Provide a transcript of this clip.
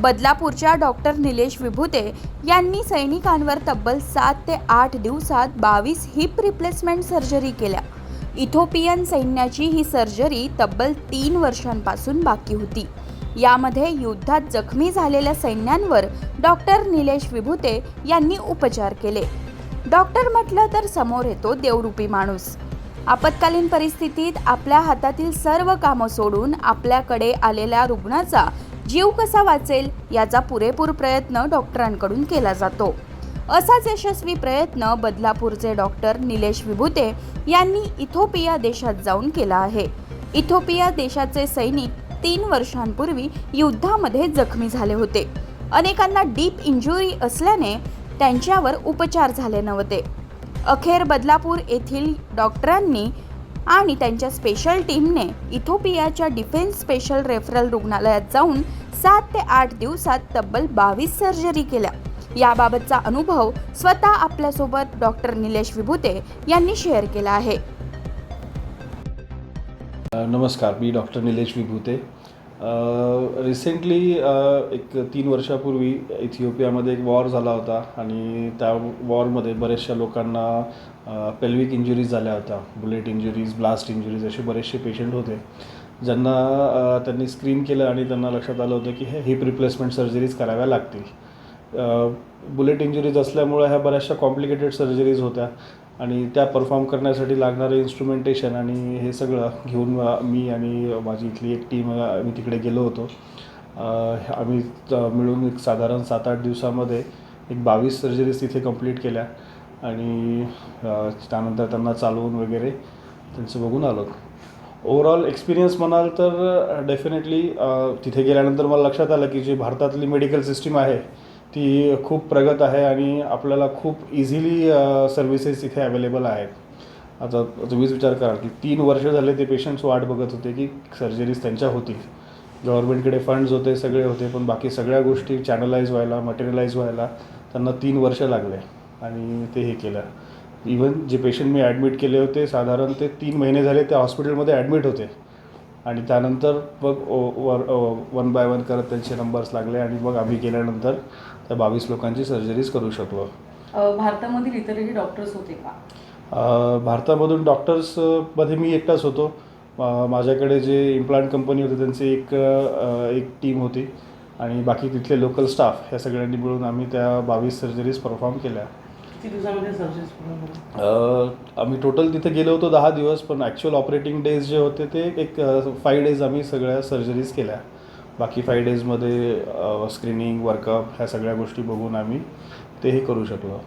बदलापूरच्या doctor Nilesh Vibhute यांनी सैनिकांवर तब्बल सात ते आठ दिवसात बावीस हिप रिप्लेसमेंट सर्जरी केल्या. इथोपियन सैन्याची ही सर्जरी तब्बल तीन वर्षांपासून बाकी होती. यामध्ये युद्धात जखमी झालेल्या सैन्यांवर डॉक्टर निलेश विभुते यांनी उपचार केले. डॉक्टर म्हटलं तर समोर येतो देवरूपी माणूस. आपत्कालीन परिस्थितीत आपल्या हातातील सर्व कामं सोडून आपल्याकडे आलेल्या रुग्णाचा जीव कसा वाचेल याचा पुरेपूर प्रयत्न डॉक्टरांकडून केला जातो. असाच यशस्वी प्रयत्न बदलापूरचे डॉक्टर निलेश विभूते यांनी इथोपिया देशात जाऊन केला आहे. इथोपिया देशाचे सैनिक तीन वर्षांपूर्वी युद्धामध्ये जखमी झाले होते. अनेकांना डीप इंजुरी असल्याने त्यांच्यावर उपचार झाले नव्हते. अखेर बदलापूर येथील डॉक्टरांनी आणि त्यांच्या स्पेशल टीमने इथोपियाच्या डिफेन्स स्पेशल रेफरल रुग्णालयात जाऊन सात ते आठ दिवसात तब्बल बावीस सर्जरी केल्या. याबाबतचा अनुभव स्वतः आपल्यासोबत डॉक्टर निलेश विभूते यांनी शेअर केला आहे. नमस्कार मी डॉक्टर निलेश विभूते. रिसेंटली एक तीन वर्षापूर्वी इथिओपियामध्ये एक वॉर झाला होता आणि त्या वॉरमध्ये बऱ्याचशा लोकांना पेल्विक इंजुरीज झाल्या होत्या. बुलेट इंजुरीज ब्लास्ट इंजुरीज असे बरेचसे पेशंट होते. ज्यांना त्यांनी स्क्रीन केलं आणि त्यांना लक्षात आलं होतं की हे हिप रिप्लेसमेंट सर्जरीज कराव्या लागतील. बुलेट इंजुरीज असल्यामुळं ह्या बऱ्याचशा कॉम्प्लिकेटेड सर्जरीज होत्या. आणि त्या परफॉर्म करण्यासाठी लागणारे इन्स्ट्रुमेंटेशन आणि हे सगळं घेऊन मी आणि माझी इथली एक टीम आम्ही तिकडे गेलो होतो. आम्ही मिळून एक साधारण सात आठ दिवसामध्ये एक बावीस सर्जरीज तिथे कंप्लीट केल्या. आणि त्यानंतर त्यांना चालवून वगैरे त्यांचं बघून आलो. ओवरऑल एक्सपिरियन्स म्हणाल तर डेफिनेटली तिथे गेल्यानंतर मला लक्षात आलं की जी भारतातली मेडिकल सिस्टीम आहे ती खूप प्रगत आहे आणि आपल्याला खूप इझिली सर्व्हिसेस इथे अवेलेबल आहेत. आता तुम्हीच विचार कराल की तीन वर्ष झाले ते पेशंट्स वाट बघत होते की सर्जरीज त्यांच्या होतील. गव्हर्नमेंटकडे फंड्स होते सगळे होते पण बाकी सगळ्या गोष्टी चॅनलाइज व्हायला मटेरियलाइज व्हायला त्यांना तीन वर्ष लागले आणि ते हे केलं. इवन जे पेशंट मी ॲडमिट केले होते साधारण ते तीन महिने झाले त्या हॉस्पिटलमध्ये ॲडमिट होते. आणि त्यानंतर मग ओ- वर वन बाय वन करत त्यांचे नंबर्स लागले आणि मग आम्ही गेल्यानंतर त्या बावीस लोकांची सर्जरीज करू शकलो. भारतामधील इतरही डॉक्टर्स होते का? भारतामधून डॉक्टर्समध्ये मी एकटाच होतो. माझ्याकडे जे इम्प्लांट कंपनी होते त्यांची एक एक टीम होती. आणि बाकी तिथले लोकल स्टाफ ह्या सगळ्यांनी मिळून आम्ही त्या बावीस सर्जरीज परफॉर्म केल्या. किती दिवसामध्ये आम्ही टोटल तिथे गेलो होतो दहा दिवस पण ॲक्च्युअल ऑपरेटिंग डेज जे होते ते एक फाय डेज आम्ही सगळ्या सर्जरीज केल्या. बाकी फाय डेजमध्ये स्क्रीनिंग वर्कअप ह्या सगळ्या गोष्टी बघून आम्ही ते हे करू शकलो.